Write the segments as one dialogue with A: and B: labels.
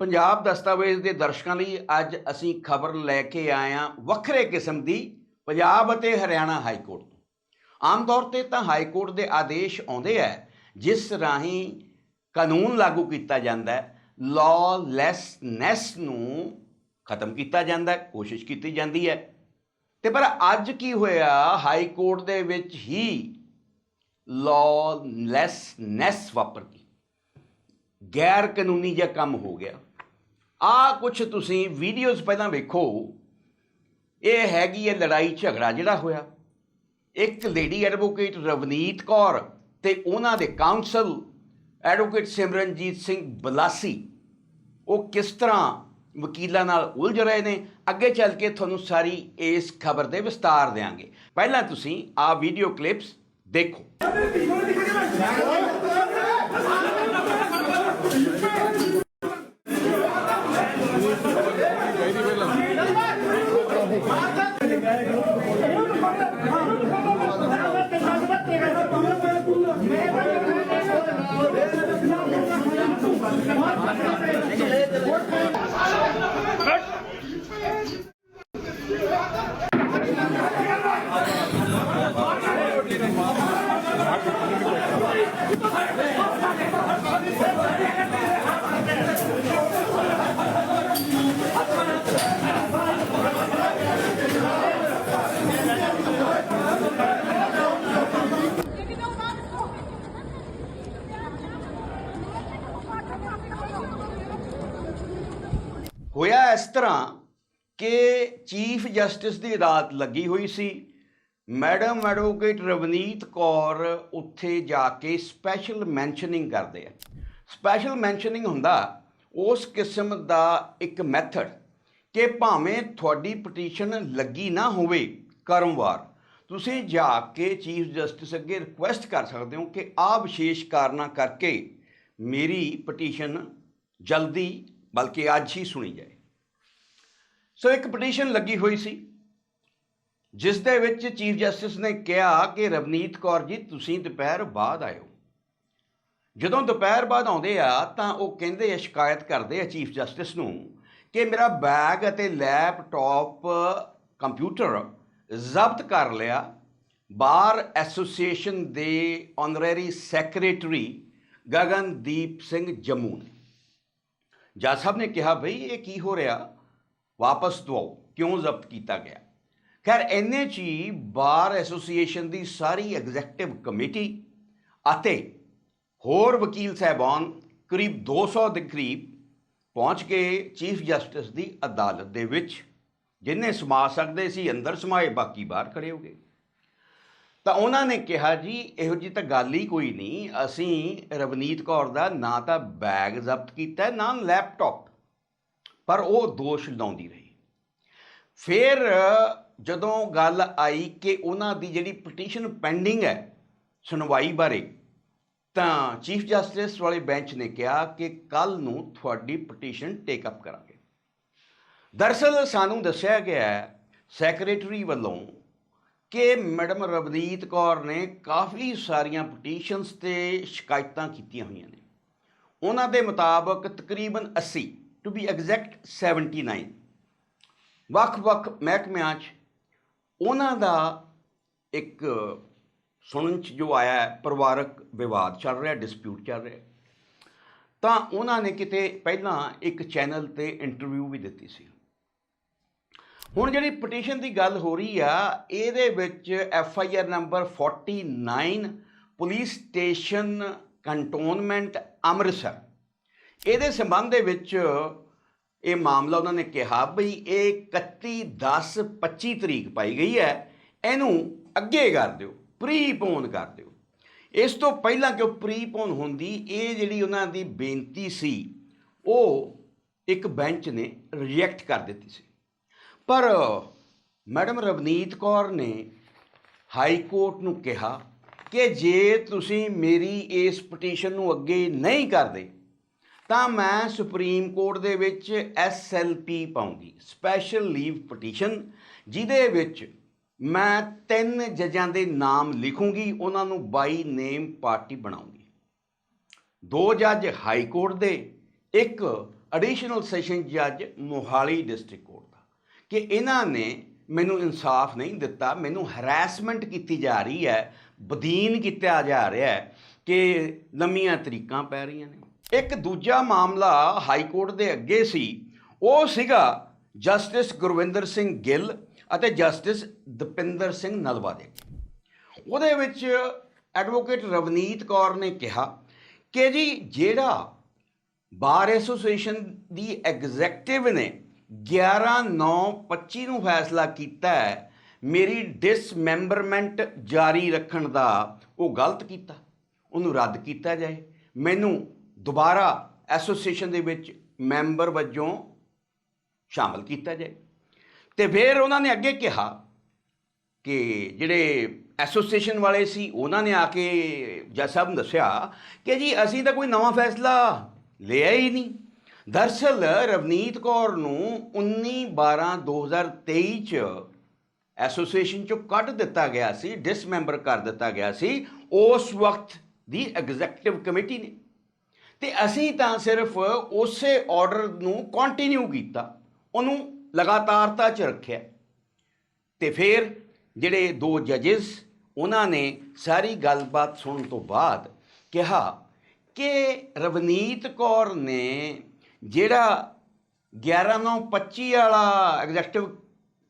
A: ਪੰਜਾਬ ਦਸਤਾਵੇਜ਼ ਦੇ ਦਰਸ਼ਕਾਂ ਲਈ ਅੱਜ ਅਸੀਂ ਖਬਰ ਲੈ ਕੇ ਆਏ ਹਾਂ ਵੱਖਰੇ ਕਿਸਮ ਦੀ ਪੰਜਾਬ ਅਤੇ ਹਰਿਆਣਾ ਹਾਈ ਕੋਰਟ ਤੋਂ। ਆਮ ਤੌਰ ਤੇ ਤਾਂ ਹਾਈ ਕੋਰਟ ਦੇ ਆਦੇਸ਼ ਆਉਂਦੇ ਆ, ਜਿਸ ਰਾਹੀਂ ਕਾਨੂੰਨ ਲਾਗੂ ਕੀਤਾ ਜਾਂਦਾ ਹੈ ਲਾਲੈਸਨੈਸ ਨੂੰ ਖਤਮ ਕੀਤਾ ਜਾਂਦਾ ਹੈ, ਕੋਸ਼ਿਸ਼ ਕੀਤੀ ਜਾਂਦੀ ਹੈ। ਤੇ ਪਰ ਅੱਜ ਕੀ ਹੋਇਆ, ਹਾਈ ਕੋਰਟ ਦੇ ਵਿੱਚ ਹੀ ਲਾਲੈਸਨੈਸ ਵਾਪਰ ਗਈ। ਗੈਰ ਕਾਨੂੰਨੀ ਜਿਹਾ ਕੰਮ ਹੋ ਗਿਆ। ਆ ਕੁਝ ਤੁਸੀਂ ਵੀਡੀਓਜ਼ ਪਹਿਲਾਂ ਵੇਖੋ। ਇਹ ਹੈਗੀ ਹੈ ਲੜਾਈ ਝਗੜਾ ਜਿਹੜਾ ਹੋਇਆ। ਇੱਕ ਲੇਡੀ ਐਡਵੋਕੇਟ ਰਵਨੀਤ ਕੌਰ ਤੇ ਉਹਨਾਂ ਦੇ ਕਾਉਂਸਲ ਐਡਵੋਕੇਟ ਸਿਮਰਨਜੀਤ ਸਿੰਘ ਬਲਾਸੀ। ਉਹ ਕਿਸ ਤਰ੍ਹਾਂ ਵਕੀਲਾਂ ਨਾਲ ਉਲਝ ਰਹੇ ਨੇ? ਅੱਗੇ ਚੱਲ ਕੇ ਤੁਹਾਨੂੰ ਸਾਰੀ ਇਸ ਖਬਰ ਦੇ ਵਿਸਤਾਰ ਦੇਵਾਂਗੇ ਪਹਿਲਾਂ ਤੁਸੀਂ ਆ ਵੀਡੀਓ ਕਲਿੱਪਸ ਦੇਖੋ। ありが。ਤਰ੍ਹਾਂ ਕਿ ਚੀਫ ਜਸਟਿਸ ਦੀ ਅਦਾਲਤ ਲੱਗੀ ਹੋਈ ਸੀ, ਮੈਡਮ ਐਡਵੋਕੇਟ ਰਵਨੀਤ ਕੌਰ ਉੱਥੇ ਜਾ ਕੇ ਸਪੈਸ਼ਲ ਮੈਂਸ਼ਨਿੰਗ ਕਰਦੇ ਆ। ਸਪੈਸ਼ਲ ਮੈਂਸ਼ਨਿੰਗ ਹੁੰਦਾ ਉਸ ਕਿਸਮ ਦਾ ਇੱਕ ਮੈਥਡ ਕਿ ਭਾਵੇਂ ਤੁਹਾਡੀ ਪਟੀਸ਼ਨ ਲੱਗੀ ਨਾ ਹੋਵੇ ਕਰਮਵਾਰ ਤੁਸੀਂ ਜਾ ਕੇ ਚੀਫ ਜਸਟਿਸ ਅੱਗੇ ਰਿਕੁਐਸਟ ਕਰ ਸਕਦੇ ਹੋ ਕਿ ਆ ਵਿਸ਼ੇਸ਼ ਕਾਰਨਾਂ ਕਰਕੇ ਮੇਰੀ ਪਟੀਸ਼ਨ ਜਲਦੀ ਬਲਕਿ ਅੱਜ ਹੀ ਸੁਣੀ ਜਾਏ। ਸੋ ਇੱਕ ਪਟੀਸ਼ਨ ਲੱਗੀ ਹੋਈ ਸੀ, ਜਿਸ ਦੇ ਵਿੱਚ ਚੀਫ ਜਸਟਿਸ ਨੇ ਕਿਹਾ ਕਿ ਰਵਨੀਤ ਕੌਰ ਜੀ, ਤੁਸੀਂ ਦੁਪਹਿਰ ਬਾਅਦ ਆਇਓ। ਜਦੋਂ ਦੁਪਹਿਰ ਬਾਅਦ ਆਉਂਦੇ ਆ, ਤਾਂ ਉਹ ਕਹਿੰਦੇ ਆ, ਸ਼ਿਕਾਇਤ ਕਰਦੇ ਆ ਚੀਫ ਜਸਟਿਸ ਨੂੰ ਕਿ ਮੇਰਾ ਬੈਗ ਅਤੇ ਲੈਪਟਾਪ, ਕੰਪਿਊਟਰ ਜ਼ਬਤ ਕਰ ਲਿਆ। ਬਾਰ ਐਸੋਸੀਏਸ਼ਨ ਦੇ ਆਨਰੇਰੀ ਸੈਕਟਰੀ ਗਗਨਦੀਪ ਸਿੰਘ ਜੰਮੂ ਨੇ। ਜੱਜ ਸਾਹਿਬ ਨੇ ਕਿਹਾ, ਬਈ, ਇਹ ਕੀ ਹੋ ਰਿਹਾ? ਵਾਪਸ ਦਵਾਓ ਕਿਉਂ ਜ਼ਬਤ ਕੀਤਾ ਗਿਆ? ਖੈਰ, ਇੰਨੇ 'ਚ ਹੀ ਬਾਰ ਐਸੋਸੀਏਸ਼ਨ ਦੀ ਸਾਰੀ ਐਗਜ਼ੈਕਟਿਵ ਕਮੇਟੀ ਅਤੇ ਹੋਰ ਵਕੀਲ ਸਹਿਬਾਨ ਕਰੀਬ 200 ਦੇ ਕਰੀਬ ਪਹੁੰਚ ਕੇ ਚੀਫ ਜਸਟਿਸ ਦੀ ਅਦਾਲਤ ਦੇ ਵਿੱਚ, ਜਿੰਨੇ ਸਮਾ ਸਕਦੇ ਸੀ, ਅੰਦਰ ਸਮਾਏ, ਬਾਕੀ ਬਾਹਰ ਖੜੇ ਹੋ ਗਏ। ਤਾਂ ਉਹਨਾਂ ਨੇ ਕਿਹਾ, ਜੀ, ਇਹੋ ਜੀ ਤਾਂ ਗੱਲ ਹੀ ਕੋਈ ਨਹੀਂ, ਅਸੀਂ ਰਵਨੀਤ ਕੌਰ ਦਾ ਨਾ ਤਾਂ ਬੈਗ ਜ਼ਬਤ ਕੀਤਾ, ਨਾ ਲੈਪਟਾਪ ਪਰ ਉਹ ਦੋਸ਼ ਲਾਉਂਦੀ ਰਹੀ। ਫਿਰ, ਜਦੋਂ ਗੱਲ ਆਈ ਕਿ ਉਹਨਾਂ ਦੀ ਜਿਹੜੀ ਪਟੀਸ਼ਨ ਪੈਂਡਿੰਗ ਹੈ ਸੁਣਵਾਈ ਬਾਰੇ, ਤਾਂ ਚੀਫ ਜਸਟਿਸ ਵਾਲੇ ਬੈਂਚ ਨੇ ਕਿਹਾ ਕਿ ਕੱਲ ਨੂੰ ਤੁਹਾਡੀ ਪਟੀਸ਼ਨ ਟੇਕ ਅਪ ਕਰਾਂਗੇ। ਦਰਅਸਲ ਸਾਨੂੰ ਦੱਸਿਆ ਗਿਆ ਹੈ ਸੈਕਟਰੀ ਵੱਲੋਂ, ਕਿ ਮੈਡਮ ਰਵਨੀਤ ਕੌਰ ਨੇ ਕਾਫੀ ਸਾਰੀਆਂ ਪਟੀਸ਼ਨਸ ਤੇ ਸ਼ਿਕਾਇਤਾਂ ਕੀਤੀਆਂ ਹੋਈਆਂ ਨੇ। ਉਹਨਾਂ ਦੇ ਮੁਤਾਬਕ ਤਕਰੀਬਨ 80 ਟੂ ਬੀ ਐਗਜ਼ੈਕਟ 79 ਵੱਖ-ਵੱਖ ਮਹਿਕਮਿਆਂ 'ਚ ਉਹਨਾਂ ਦਾ ਇੱਕ ਸੁਣਨ 'ਚ ਜੋ ਆਇਆ ਪਰਿਵਾਰਕ ਵਿਵਾਦ ਚੱਲ ਰਿਹਾ ਡਿਸਪਿਊਟ ਚੱਲ ਰਿਹਾ। ਤਾਂ ਉਹਨਾਂ ਨੇ ਕਿਤੇ ਪਹਿਲਾਂ ਇੱਕ ਚੈਨਲ ਤੇ ਇੰਟਰਵਿਊ ਵੀ ਦਿੱਤੀ ਸੀ। ਹੁਣ ਜਿਹੜੀ ਪਟੀਸ਼ਨ ਦੀ ਗੱਲ ਹੋ ਰਹੀ ਆ, ਇਹਦੇ ਵਿੱਚ F I R number 49 police station cantonment Amritsar. ਇਹਦੇ ਸੰਬੰਧ ਦੇ ਵਿੱਚ ਇਹ ਮਾਮਲਾ ਉਹਨਾਂ ਨੇ ਕਿਹਾ ਬਈ ਇਹ 31 10 25 ਤਰੀਕ ਪਾਈ ਗਈ ਹੈ, ਇਹਨੂੰ ਅੱਗੇ ਕਰ ਦਿਓ, ਪ੍ਰੀਪੋਨ ਕਰ ਦਿਓ। ਇਸ ਤੋਂ ਪਹਿਲਾਂ ਕਿ ਉਹ ਪ੍ਰੀਪੋਨ ਹੁੰਦੀ, ਇਹ ਜਿਹੜੀ ਉਹਨਾਂ ਦੀ ਬੇਨਤੀ ਸੀ, ਉਹ ਇੱਕ ਬੈਂਚ ਨੇ ਰਿਜੈਕਟ ਕਰ ਦਿੱਤੀ ਸੀ। ਪਰ ਮੈਡਮ ਰਵਨੀਤ ਕੌਰ ਨੇ ਹਾਈ ਕੋਰਟ ਨੂੰ ਕਿਹਾ ਕਿ ਜੇ ਤੁਸੀਂ ਮੇਰੀ ਇਸ ਪਟੀਸ਼ਨ ਨੂੰ ਅੱਗੇ ਨਹੀਂ ਕਰਦੇ ਤਾਂ ਮੈਂ ਸੁਪਰੀਮ ਕੋਰਟ ਦੇ ਵਿੱਚ ਐਸਐਲਪੀ ਪਾਉਂਗੀ ਸਪੈਸ਼ਲ ਲੀਵ ਪਟੀਸ਼ਨ ਜਿਹਦੇ ਵਿੱਚ ਮੈਂ ਤਿੰਨ ਜੱਜਾਂ ਦੇ ਨਾਮ ਲਿਖੂੰਗੀ, ਉਹਨਾਂ ਨੂੰ ਬਾਈ ਨੇਮ ਪਾਰਟੀ ਬਣਾਉਂਗੀ। ਦੋ ਜੱਜ ਹਾਈ ਕੋਰਟ ਦੇ, ਇੱਕ ਐਡੀਸ਼ਨਲ ਸੈਸ਼ਨ ਜੱਜ ਮੋਹਾਲੀ ਡਿਸਟ੍ਰਿਕਟ ਕੋਰਟ ਦਾ। ਕਿ ਇਹਨਾਂ ਨੇ ਮੈਨੂੰ ਇਨਸਾਫ ਨਹੀਂ ਦਿੱਤਾ, ਮੈਨੂੰ ਹਰੈਸਮੈਂਟ ਕੀਤੀ ਜਾ ਰਹੀ ਹੈ, ਬਦੀਨ ਕੀਤਾ ਜਾ ਰਿਹਾ ਹੈ ਕਿ ਲੰਮੀਆਂ ਤਰੀਕਾਂ ਪੈ ਰਹੀਆਂ ਨੇ। ਇੱਕ ਦੂਜਾ ਮਾਮਲਾ ਹਾਈ ਕੋਰਟ ਦੇ ਅੱਗੇ ਸੀ। ਉਹ ਸੀਗਾ ਜਸਟਿਸ ਗੁਰਵਿੰਦਰ ਸਿੰਘ ਗਿੱਲ ਅਤੇ ਜਸਟਿਸ ਦਪਿੰਦਰ ਸਿੰਘ ਨਲਵਾ ਦੇ ਉਹਦੇ ਵਿੱਚ ਐਡਵੋਕੇਟ ਰਵਨੀਤ ਕੌਰ ਨੇ ਕਿਹਾ ਕਿ ਜੀ ਜਿਹੜਾ ਬਾਰ ਐਸੋਸੀਏਸ਼ਨ ਦੀ ਐਗਜ਼ੈਕਟਿਵ ਨੇ 11/9/25 ਨੂੰ ਫੈਸਲਾ ਕੀਤਾ ਹੈ, ਮੇਰੀ ਡਿਸਮੈਂਬਰਮੈਂਟ ਜਾਰੀ ਰੱਖਣ ਦਾ ਉਹ ਗਲਤ ਕੀਤਾ, ਉਹਨੂੰ ਰੱਦ ਕੀਤਾ ਜਾਏ। ਮੈਨੂੰ ਦੁਬਾਰਾ ਐਸੋਸੀਏਸ਼ਨ ਦੇ ਵਿੱਚ ਮੈਂਬਰ ਵਜੋਂ ਸ਼ਾਮਲ ਕੀਤਾ ਜਾਏ। ਤੇ ਫਿਰ ਉਹਨਾਂ ਨੇ ਅੱਗੇ ਕਿਹਾ ਕਿ ਜਿਹੜੇ ਐਸੋਸੀਏਸ਼ਨ ਵਾਲੇ ਸੀ, ਉਹਨਾਂ ਨੇ ਆ ਕੇ ਜੱਜ ਸਾਹਿਬ ਨੂੰ ਦੱਸਿਆ ਕਿ ਜੀ ਅਸੀਂ ਤਾਂ ਕੋਈ ਨਵਾਂ ਫੈਸਲਾ ਲਿਆ ਹੀ ਨਹੀਂ। ਦਰਸਲ ਰਵਨੀਤ ਕੌਰ ਨੂੰ 19 12 2023 ਚ ਐਸੋਸੀਏਸ਼ਨ ਚੋਂ ਕੱਢ ਦਿੱਤਾ ਗਿਆ ਸੀ, ਡਿਸਮੈਂਬਰ ਕਰ ਦਿੱਤਾ ਗਿਆ ਸੀ। ਉਸ ਵਕਤ ਦੀ ਐਗਜ਼ੈਕਟਿਵ ਕਮੇਟੀ ਨੇ। ਤੇ ਅਸੀਂ ਤਾਂ ਸਿਰਫ ਉਸੇ ਆਰਡਰ ਨੂੰ ਕੰਟੀਨਿਊ ਕੀਤਾ। ਉਹਨੂੰ ਲਗਾਤਾਰਤਾ 'ਚ ਰੱਖਿਆ। ਤੇ ਫਿਰ ਜਿਹੜੇ ਦੋ ਜੱਜਸ ਉਹਨਾਂ ਨੇ ਸਾਰੀ ਗੱਲਬਾਤ ਸੁਣਨ ਤੋਂ ਬਾਅਦ ਕਿਹਾ ਕਿ ਰਵਨੀਤ ਕੌਰ ਨੇ ਜਿਹੜਾ 11/9/25 ਵਾਲਾ executive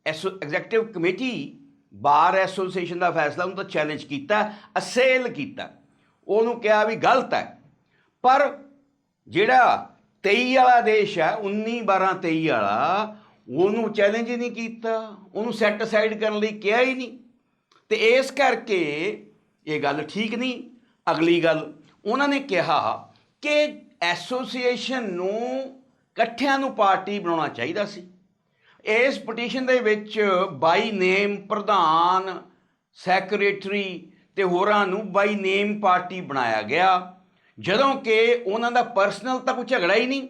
A: executive committee bar association ਦਾ ਫੈਸਲਾ, ਉਹਨੂੰ ਤਾਂ ਚੈਲੰਜ ਕੀਤਾ, ਅਸੇਲ ਕੀਤਾ। ਉਹਨੂੰ ਕਿਹਾ ਵੀ ਗਲਤ ਹੈ। ਪਰ ਜਿਹੜਾ 23 ਵਾਲਾ ਦੇਸ਼ ਹੈ 19 12 23 ਵਾਲਾ, ਉਹਨੂੰ ਚੈਲੰਜ ਹੀ ਨਹੀਂ ਕੀਤਾ। ਉਹਨੂੰ ਸੈੱਟ ਅਸਾਈਡ ਕਰਨ ਲਈ ਕਿਹਾ ਹੀ ਨਹੀਂ। ਤੇ ਇਸ ਕਰਕੇ ਇਹ ਗੱਲ ਠੀਕ ਨਹੀਂ। ਅਗਲੀ ਗੱਲ, ਉਹਨਾਂ ਨੇ ਕਿਹਾ ਕਿ ਐਸੋਸੀਏਸ਼ਨ ਨੂੰ ਇਕੱਠਿਆਂ ਨੂੰ ਪਾਰਟੀ ਬਣਾਉਣਾ ਚਾਹੀਦਾ ਸੀ। ਇਸ ਪਟੀਸ਼ਨ ਦੇ ਵਿੱਚ ਬਾਈ ਨੇਮ ਪ੍ਰਧਾਨ ਸੈਕਟਰੀ ਤੇ ਹੋਰਾਂ ਨੂੰ ਬਾਈ ਨੇਮ ਪਾਰਟੀ ਬਣਾਇਆ ਗਿਆ। ਜਦੋਂ ਕਿ ਉਹਨਾਂ ਦਾ ਪਰਸਨਲ ਤਾਂ ਕੋਈ ਝਗੜਾ ਹੀ ਨਹੀਂ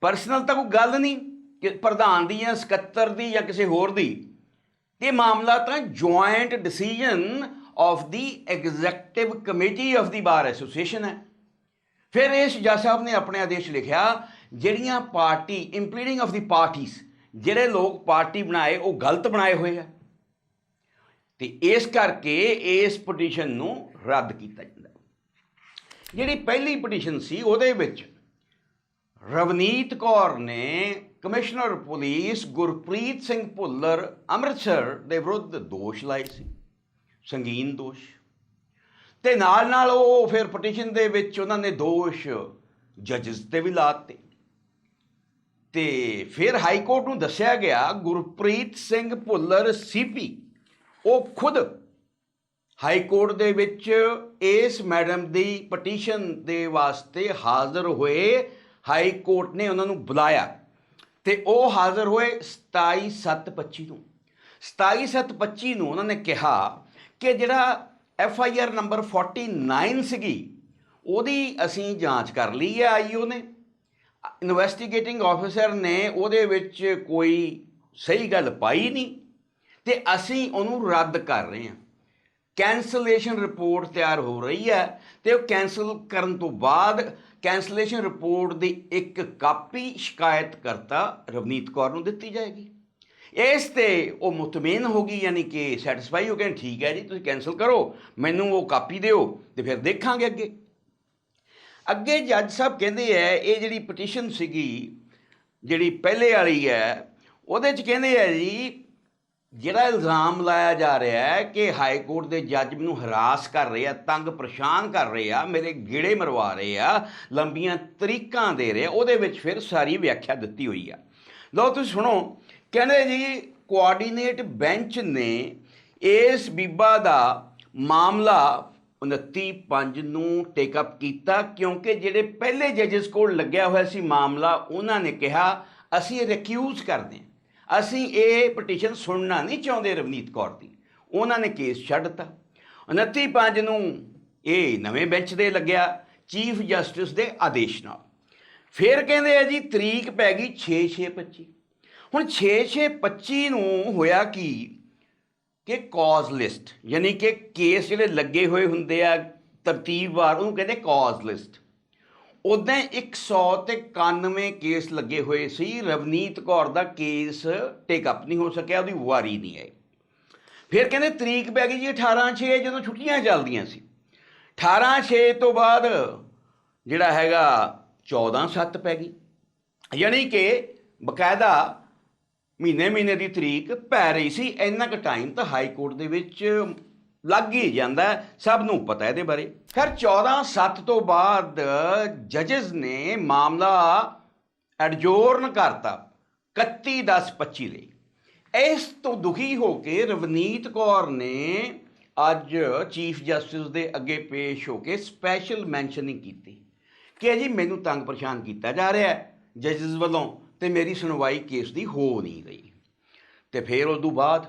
A: ਪਰਸਨਲ ਤਾਂ ਕੋਈ ਗੱਲ ਨਹੀਂ ਕਿ ਪ੍ਰਧਾਨ ਦੀ ਜਾਂ ਸਕੱਤਰ ਦੀ ਜਾਂ ਕਿਸੇ ਹੋਰ ਦੀ। ਤੇ ਮਾਮਲਾ ਤਾਂ joint decision of the executive committee of the bar association ਹੈ। ਫਿਰ ਇਸ ਜੱਜ ਸਾਹਿਬ ਨੇ ਆਪਣੇ ਆਦੇਸ਼ ਲਿਖਿਆ, ਜਿਹੜੀਆਂ ਪਾਰਟੀ ਇੰਪਲੀਡਿੰਗ ਆਫ ਦੀ ਪਾਰਟੀਆਂ ਜਿਹੜੇ ਲੋਕ ਪਾਰਟੀ ਬਣਾਏ, ਉਹ ਗਲਤ ਬਣਾਏ ਹੋਏ ਆ। ਤੇ ਇਸ ਕਰਕੇ ਇਸ ਪਟੀਸ਼ਨ ਨੂੰ ਰੱਦ ਕੀਤਾ ਜਾਂਦਾ। ਜਿਹੜੀ ਪਹਿਲੀ ਪਟੀਸ਼ਨ ਸੀ ਉਹਦੇ ਵਿੱਚ ਰਵਨੀਤ ਕੌਰ ਨੇ ਕਮਿਸ਼ਨਰ ਪੁਲਿਸ ਗੁਰਪ੍ਰੀਤ ਸਿੰਘ ਭੁੱਲਰ ਅੰਮ੍ਰਿਤਸਰ ਦੇ ਵਿਰੁੱਧ ਦੋਸ਼ ਲਾਏ ਸੀ, ਸੰਗੀਨ ਦੋਸ਼। ਤੇ ਨਾਲ ਨਾਲ ਉਹ ਫਿਰ ਪਟੀਸ਼ਨ ਦੇ ਵਿੱਚ ਉਹਨਾਂ ਨੇ ਦੋਸ਼ ਜੱਜਸ ਤੇ ਵੀ ਲਾਤੇ ਤੇ ਫਿਰ ਹਾਈ ਕੋਰਟ ਨੂੰ ਦੱਸਿਆ ਗਿਆ ਗੁਰਪ੍ਰੀਤ ਸਿੰਘ ਭੁੱਲਰ ਸੀਪੀ, ਉਹ ਖੁਦ ਹਾਈ ਕੋਰਟ ਦੇ ਵਿੱਚ ਇਸ ਮੈਡਮ ਦੀ ਪਟੀਸ਼ਨ ਦੇ ਵਾਸਤੇ ਹਾਜ਼ਰ ਹੋਏ ਹਾਈ ਕੋਰਟ ਨੇ ਉਹਨਾਂ ਨੂੰ ਬੁਲਾਇਆ ਤੇ ਉਹ ਹਾਜ਼ਰ ਹੋਏ 27/7/25 ਨੂੰ। 27/7/25 ਨੂੰ ਉਹਨਾਂ ਨੇ ਕਿਹਾ ਕਿ ਜਿਹੜਾ ਐਫ ਆਈ ਆਰ ਨੰਬਰ 49 ਸੀਗੀ, ਉਹਦੀ ਅਸੀਂ ਜਾਂਚ ਕਰ ਲਈ ਹੈ ਆਈਓ ਨੇ। ਇਨਵੈਸਟੀਗੇਟਿੰਗ ਆਫੀਸਰ ਨੇ ਉਹਦੇ ਵਿੱਚ ਕੋਈ ਸਹੀ ਗੱਲ ਪਾਈ ਨਹੀਂ ਤੇ ਅਸੀਂ ਉਹਨੂੰ ਰੱਦ ਕਰ ਰਹੇ ਹਾਂ। ਕੈਂਸਲੇਸ਼ਨ ਰਿਪੋਰਟ ਤਿਆਰ ਹੋ ਰਹੀ ਹੈ ਤੇ ਉਹ ਕੈਂਸਲ ਕਰਨ ਤੋਂ ਬਾਅਦ ਕੈਂਸਲੇਸ਼ਨ ਰਿਪੋਰਟ ਦੀ ਇੱਕ ਕਾਪੀ ਸ਼ਿਕਾਇਤਕਰਤਾ ਰਵਨੀਤ ਕੌਰ ਨੂੰ ਦਿੱਤੀ ਜਾਏਗੀ। ਇਸ ਤੇ ਉਹ ਮੁਤਮੀਨ ਹੋ ਗਈ, ਯਾਨੀ ਕਿ ਸੈਟੀਸਫਾਈ ਹੋ ਗਏ, ਠੀਕ ਹੈ ਜੀ, ਤੁਸੀਂ ਕੈਂਸਲ ਕਰੋ, ਮੈਨੂੰ ਉਹ ਕਾਪੀ ਦਿਓ ਤੇ ਫਿਰ ਦੇਖਾਂਗੇ ਅੱਗੇ। ਅੱਗੇ ਜੱਜ ਸਾਹਿਬ ਕਹਿੰਦੇ ਐ ਇਹ ਜਿਹੜੀ ਪਟੀਸ਼ਨ ਸੀਗੀ, ਜਿਹੜੀ ਪਹਿਲੇ ਵਾਲੀ ਹੈ, ਉਹਦੇ ਚ ਕਹਿੰਦੇ ਐ ਜੀ ਜਿਹੜਾ ਇਲਜ਼ਾਮ ਲਾਇਆ ਜਾ ਰਿਹਾ ਹੈ ਕਿ ਹਾਈ ਕੋਰਟ ਦੇ ਜੱਜ ਮੈਨੂੰ ਹਰਾਸ ਕਰ ਰਹੇ ਆ, ਤੰਗ ਪਰੇਸ਼ਾਨ ਕਰ ਰਹੇ ਆ, ਮੇਰੇ ਗੇੜੇ ਮਰਵਾ ਰਹੇ ਆ, ਲੰਬੀਆਂ ਤਰੀਕਾਂ ਦੇ ਰਹੇ ਆ, ਉਹਦੇ ਵਿੱਚ ਫਿਰ ਸਾਰੀ ਵਿਆਖਿਆ ਦਿੱਤੀ ਹੋਈ ਆ। ਲਓ ਤੁਸੀਂ ਸੁਣੋ, ਕਹਿੰਦੇ ਜੀ ਕੋਆਰਡੀਨੇਟ ਬੈਂਚ ਨੇ ਇਸ ਬੀਬਾ ਦਾ ਮਾਮਲਾ 29/5 ਨੂੰ ਟੇਕ ਅਪ ਕੀਤਾ, ਕਿਉਂਕਿ ਜਿਹੜੇ ਪਹਿਲੇ ਜੱਜਸ ਕੋਲ ਲੱਗਿਆ ਹੋਇਆ ਸੀ ਮਾਮਲਾ, ਉਹਨਾਂ ਨੇ ਕਿਹਾ, ਅਸੀਂ ਰਿਕਿਊਜ਼ ਕਰਦੇ ਹਾਂ। ਅਸੀਂ ਇਹ ਪਟੀਸ਼ਨ ਸੁਣਨਾ ਨਹੀਂ ਚਾਹੁੰਦੇ ਰਵਨੀਤ ਕੌਰ ਦੀ। ਉਹਨਾਂ ਨੇ ਕੇਸ ਛੱਡ ਦਿੱਤਾ। 29 ਪੰਜ ਨੂੰ ਇਹ ਨਵੇਂ ਬੈਂਚ ਦੇ ਲੱਗਿਆ ਚੀਫ ਜਸਟਿਸ ਦੇ ਆਦੇਸ਼ ਨਾਲ। ਫਿਰ ਕਹਿੰਦੇ ਆ ਜੀ, ਤਰੀਕ ਪੈ ਗਈ 6/6/25 ਹੁਣ 6/6/25 ਨੂੰ ਹੋਇਆ ਕੀ? ਕਿ ਕੌਜ਼ ਲਿਸਟ ਯਾਨੀ ਕਿ ਕੇਸ ਜਿਹੜੇ ਲੱਗੇ ਹੋਏ ਹੁੰਦੇ ਆ ਤਰਤੀਬਵਾਰ ਉਹਨੂੰ ਕਹਿੰਦੇ ਕੌਜ਼ ਲਿਸਟ ਉਦੋਂ 100 ਤੇ 91 ਕੇਸ ਲੱਗੇ ਹੋਏ ਸੀ। ਰਵਨੀਤ ਕੌਰ ਦਾ ਕੇਸ ਟੇਕ ਅਪ ਨਹੀਂ ਹੋ ਸਕਿਆ, ਉਹਦੀ ਵਾਰੀ ਨਹੀਂ ਆਈ। ਫਿਰ ਕਹਿੰਦੇ ਤਰੀਕ ਪੈ ਗਈ ਜੀ 18 6 ਜਦੋਂ ਛੁੱਟੀਆਂ ਚੱਲਦੀਆਂ ਸੀ। 18 6 ਤੋਂ ਬਾਅਦ ਜਿਹੜਾ ਹੈਗਾ 14 7 ਪੈ ਗਈ। ਯਾਨੀ ਕਿ ਬਕਾਇਦਾ ਮਹੀਨੇ ਮਹੀਨੇ ਦੀ ਤਰੀਕ ਪੈ ਰਹੀ ਸੀ। ਇੰਨਾ ਕੁ ਟਾਈਮ ਤਾਂ ਹਾਈ ਕੋਰਟ ਦੇ ਵਿੱਚ ਲੱਗ ਹੀ ਜਾਂਦਾ ਸਭ ਨੂੰ ਪਤਾ ਇਹਦੇ ਬਾਰੇ। ਫਿਰ 14 7 ਤੋਂ ਬਾਅਦ ਜੱਜਸ ਨੇ ਮਾਮਲਾ ਐਡਜੋਰਨ ਕਰਤਾ 31 10 25 ਲਈ। ਇਸ ਤੋਂ ਦੁਖੀ ਹੋ ਕੇ ਰਵਨੀਤ ਕੌਰ ਨੇ ਅੱਜ ਚੀਫ ਜਸਟਿਸ ਦੇ ਅੱਗੇ ਪੇਸ਼ ਹੋ ਕੇ ਸਪੈਸ਼ਲ ਮੈਂਸ਼ਨਿੰਗ ਕੀਤੀ ਕਿ ਜੀ ਮੈਨੂੰ ਤੰਗ ਪਰੇਸ਼ਾਨ ਕੀਤਾ ਜਾ ਰਿਹਾ ਹੈ ਜੱਜਸ ਵੱਲੋਂ ਤੇ ਮੇਰੀ ਸੁਣਵਾਈ ਕੇਸ ਦੀ ਹੋ ਨਹੀਂ ਰਹੀ। ਤੇ ਫਿਰ ਉਸ ਤੋਂ ਬਾਅਦ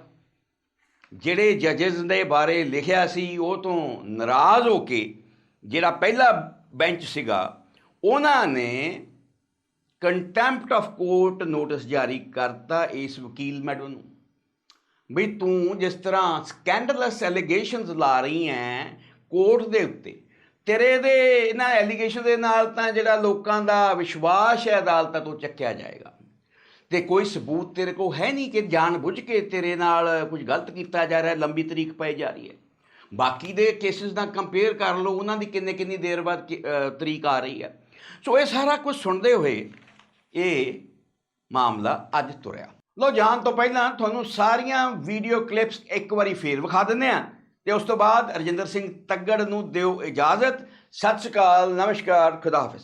A: ਜਿਹੜੇ ਜੱਜਸ ਦੇ ਬਾਰੇ ਲਿਖਿਆ ਸੀ, ਉਹ ਤੋਂ ਨਾਰਾਜ਼ ਹੋ ਕੇ ਜਿਹੜਾ ਪਹਿਲਾ ਬੈਂਚ ਸੀਗਾ, ਉਹਨਾਂ ਨੇ ਕੰਟੈਂਪਟ ਆਫ ਕੋਰਟ ਨੋਟਿਸ ਜਾਰੀ ਕਰਤਾ ਇਸ ਵਕੀਲ ਮੈਡਮ ਨੂੰ। ਵੀ ਤੂੰ ਜਿਸ ਤਰ੍ਹਾਂ ਸਕੈਂਡਲਸ ਐਲੀਗੇਸ਼ਨਸ ਲਾ ਰਹੀ ਹੈ ਕੋਰਟ ਦੇ ਉੱਤੇ, ਤੇਰੇ ਦੇ ਇਹਨਾਂ ਐਲੀਗੇਸ਼ਨ ਦੇ ਨਾਲ ਤਾਂ ਜਿਹੜਾ ਲੋਕਾਂ ਦਾ ਵਿਸ਼ਵਾਸ ਹੈ ਅਦਾਲਤਾਂ ਤੋਂ ਚੱਕਿਆ ਜਾਏਗਾ। ਤੇ ਕੋਈ ਸਬੂਤ ਤੇਰੇ ਕੋਲ ਹੈ ਨਹੀਂ ਕਿ ਜਾਣ ਬੁੱਝ ਕੇ ਤੇਰੇ ਨਾਲ ਕੁਝ ਗਲਤ ਕੀਤਾ ਜਾ ਰਿਹਾ, ਲੰਬੀ ਤਰੀਕ ਪਈ ਜਾ ਰਹੀ ਹੈ। ਬਾਕੀ ਦੇ ਕੇਸਿਸ ਨਾਲ ਕੰਪੇਅਰ ਕਰ ਲਓ, ਉਹਨਾਂ ਦੀ ਕਿੰਨੇ ਕਿੰਨੀ ਦੇਰ ਬਾਅਦ ਤਰੀਕ ਆ ਰਹੀ ਹੈ। ਸੋ ਇਹ ਸਾਰਾ ਕੁਝ ਸੁਣਦੇ ਹੋਏ ਇਹ ਮਾਮਲਾ ਅੱਜ ਤੁਰਿਆ। ਲੋ ਜਾਣ ਤੋਂ ਪਹਿਲਾਂ ਤੁਹਾਨੂੰ ਸਾਰੀਆਂ ਵੀਡੀਓ ਕਲਿੱਪਸ ਇੱਕ ਵਾਰੀ ਫੇਰ ਵਿਖਾ ਦਿੰਦੇ ਆ ਤੇ ਉਸ ਤੋਂ ਬਾਅਦ ਰਜਿੰਦਰ ਸਿੰਘ ਤੱਗੜ ਨੂੰ ਦਿਓ ਇਜਾਜ਼ਤ। ਸਤਿ ਸ਼੍ਰੀ ਅਕਾਲ, ਨਮਸਕਾਰ, ਖੁਦਾ ਹਾਫਿਜ਼।